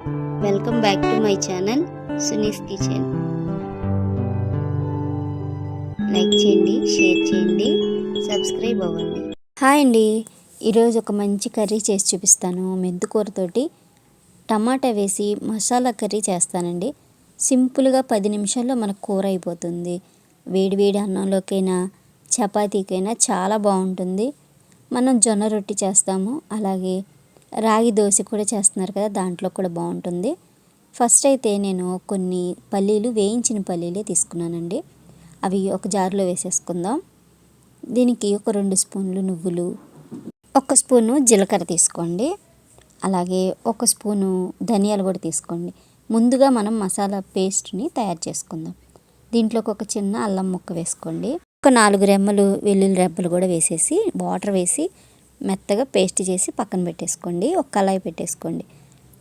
Welcome back to my channel Suni's kitchen like చేయండి share చేయండి subscribe అవ్వండి. Hi అండి. ఈరోజు ఒక మంచి కర్రీ చేసి చూపిస్తాను. మెంతుకూరతోటి టమాటా వేసి మసాలా కర్రీ చేస్తానండి. సింపుల్గా పది నిమిషాల్లో మనకు కూర అయిపోతుంది. వేడివేడి అన్నంలోకైనా చపాతీకైనా చాలా బాగుంటుంది. మనం జొన్న రొట్టి చేస్తాము. అలాగే రాగి దోశ కూడా చేస్తున్నారు కదా దాంట్లో కూడా బాగుంటుంది. ఫస్ట్ అయితే నేను కొన్ని పల్లీలు వేయించిన పల్లీలే తీసుకున్నానండి. అవి ఒక జార్లో వేసేసుకుందాం. దీనికి ఒక రెండు స్పూన్లు నువ్వులు ఒక స్పూను జీలకర్ర తీసుకోండి. అలాగే ఒక స్పూను ధనియాలు కూడా తీసుకోండి. ముందుగా మనం మసాలా పేస్ట్ని తయారు చేసుకుందాం. దీంట్లోకి ఒక చిన్న అల్లం ముక్క వేసుకోండి. ఒక నాలుగు రెమ్మలు వెల్లుల్లి రెబ్బలు కూడా వేసేసి వాటర్ వేసి మెత్తగా పేస్ట్ చేసి పక్కన పెట్టేసుకోండి. ఒక కళాయి పెట్టేసుకోండి.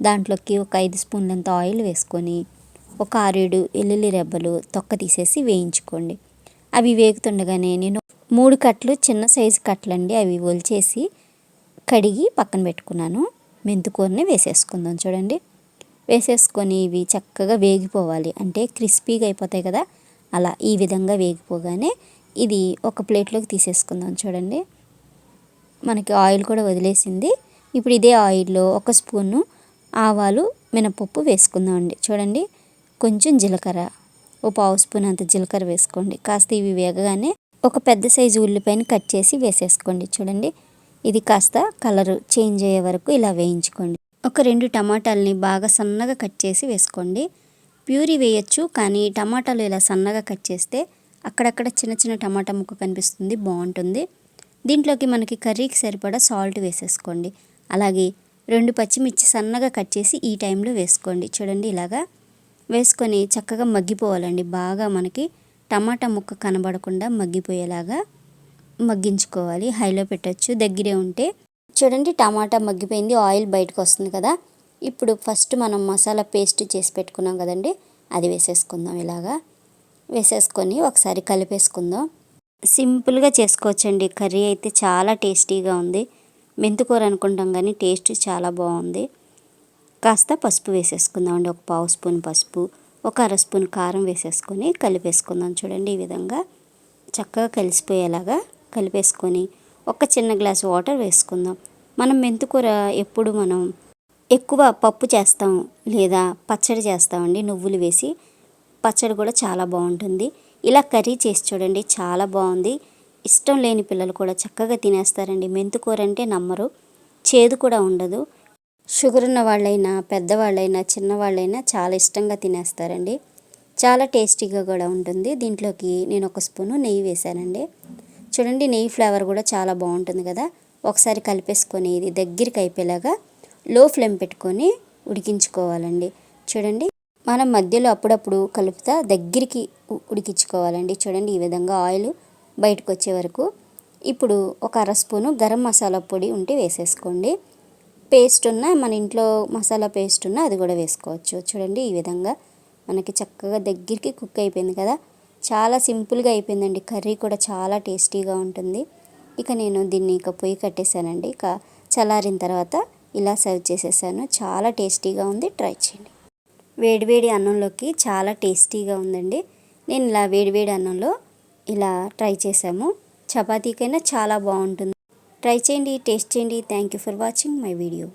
దాంట్లోకి ఒక ఐదు స్పూన్లంత ఆయిల్ వేసుకొని ఒక ఆరేడు వెల్లుల్లి రెబ్బలు తొక్క తీసేసి వేయించుకోండి. అవి వేగుతుండగానే నేను మూడు కట్లు చిన్న సైజు కట్లండి అవి ఒలిచేసి కడిగి పక్కన పెట్టుకున్నాను. మెంతుకూరని వేసేసుకుందాం చూడండి. వేసేసుకొని ఇవి చక్కగా వేగిపోవాలి. అంటే క్రిస్పీగా అయిపోతాయి కదా. అలా ఈ విధంగా వేగిపోగానే ఇది ఒక ప్లేట్లోకి తీసేసుకుందాం చూడండి. మనకి ఆయిల్ కూడా వదిలేసింది. ఇప్పుడు ఇదే ఆయిల్లో ఒక స్పూను ఆవాలు మినపప్పు వేసుకుందామండి. చూడండి కొంచెం జీలకర్ర ఓ పావు స్పూన్ అంత జీలకర్ర వేసుకోండి. కాస్త ఇవి వేగగానే ఒక పెద్ద సైజు ఉల్లిపాయని కట్ చేసి వేసేసుకోండి. చూడండి ఇది కాస్త కలరు చేంజ్ అయ్యే వరకు ఇలా వేయించుకోండి. ఒక రెండు టమాటాలని బాగా సన్నగా కట్ చేసి వేసుకోండి. ప్యూరీ వేయచ్చు కానీ టమాటాలు ఇలా సన్నగా కట్ చేస్తే అక్కడక్కడ చిన్న చిన్న టమాటా ముక్క కనిపిస్తుంది బాగుంటుంది. దీంట్లోకి మనకి కర్రీకి సరిపడా సాల్ట్ వేసేసుకోండి. అలాగే రెండు పచ్చిమిర్చి సన్నగా కట్ చేసి ఈ టైంలో వేసుకోండి. చూడండి ఇలాగా వేసుకొని చక్కగా మగ్గిపోవాలండి. బాగా మనకి టమాటా ముక్క కనబడకుండా మగ్గిపోయేలాగా మగ్గించుకోవాలి. హైలో పెట్టచ్చు. దగ్గరే ఉంటే చూడండి టమాటా మగ్గిపోయింది. ఆయిల్ బయటకు వస్తుంది కదా. ఇప్పుడు ఫస్ట్ మనం మసాలా పేస్ట్ చేసి పెట్టుకున్నాం కదండి. అది వేసేసుకుందాం ఇలాగా. వేసేసుకొని ఒకసారి కలిపేసుకుందాం. సింపుల్గా చేసుకోవచ్చండి. కర్రీ అయితే చాలా టేస్టీగా ఉంది. మెంతుకూర అనుకుంటాం కానీ టేస్ట్ చాలా బాగుంది. కాస్త పసుపు వేసేసుకుందాం అండి ఒక పావు స్పూన్ పసుపు ఒక అర స్పూన్ కారం వేసేసుకొని కలిపేసుకుందాం చూడండి ఈ విధంగా. చక్కగా కలిసిపోయేలాగా కలిపేసుకొని ఒక చిన్న గ్లాస్ వాటర్ వేసుకుందాం. మనం మెంతుకూర ఎప్పుడు మనం ఎక్కువ పప్పు చేస్తాం లేదా పచ్చడి చేస్తామండి నువ్వులు వేసి పచ్చడి కూడా చాలా బాగుంటుంది. ఇలా కర్రీ చేసి చూడండి చాలా బాగుంది. ఇష్టం లేని పిల్లలు కూడా చక్కగా తినేస్తారండి. మెంతుకూర అంటే నమ్మరు. చేదు కూడా ఉండదు. షుగర్ ఉన్న వాళ్ళైనా పెద్దవాళ్ళైనా చిన్నవాళ్ళైనా చాలా ఇష్టంగా తినేస్తారండి. చాలా టేస్టీగా కూడా ఉంటుంది. దీంట్లోకి నేను ఒక స్పూను నెయ్యి వేశానండి. చూడండి నెయ్యి ఫ్లేవర్ కూడా చాలా బాగుంటుంది కదా. ఒకసారి కలిపేసుకొని ఇది దగ్గరికి అయిపోయేలాగా లో ఫ్లేమ్ పెట్టుకొని ఉడికించుకోవాలండి. చూడండి. మనం మధ్యలో అప్పుడప్పుడు కలుపుతా దగ్గరికి ఉడికించుకోవాలండి. చూడండి ఈ విధంగా ఆయిల్ బయటకు వచ్చే వరకు. ఇప్పుడు ఒక అర స్పూను గరం మసాలా పొడి ఉంటే వేసేసుకోండి. పేస్ట్ ఉన్న మన ఇంట్లో మసాలా పేస్ట్ ఉన్న అది కూడా వేసుకోవచ్చు. చూడండి ఈ విధంగా మనకి చక్కగా దగ్గరికి కుక్ అయిపోయింది కదా. చాలా సింపుల్గా అయిపోయిందండి. కర్రీ కూడా చాలా టేస్టీగా ఉంటుంది. ఇక నేను దీన్ని ఇక పొయ్యి కట్టేశానండి. ఇక చల్లారిన తర్వాత ఇలా సర్వ్ చేసేసాను. చాలా టేస్టీగా ఉంది. ట్రై చేయండి. వేడివేడి అన్నంలోకి చాలా టేస్టీగా ఉందండి. నేను ఇలా వేడివేడి అన్నంలో ఇలా ట్రై చేసాము చపాతీకైనా చాలా బాగుంటుంది. ట్రై చేయండి టేస్ట్ చేయండి. Thank you for watching my video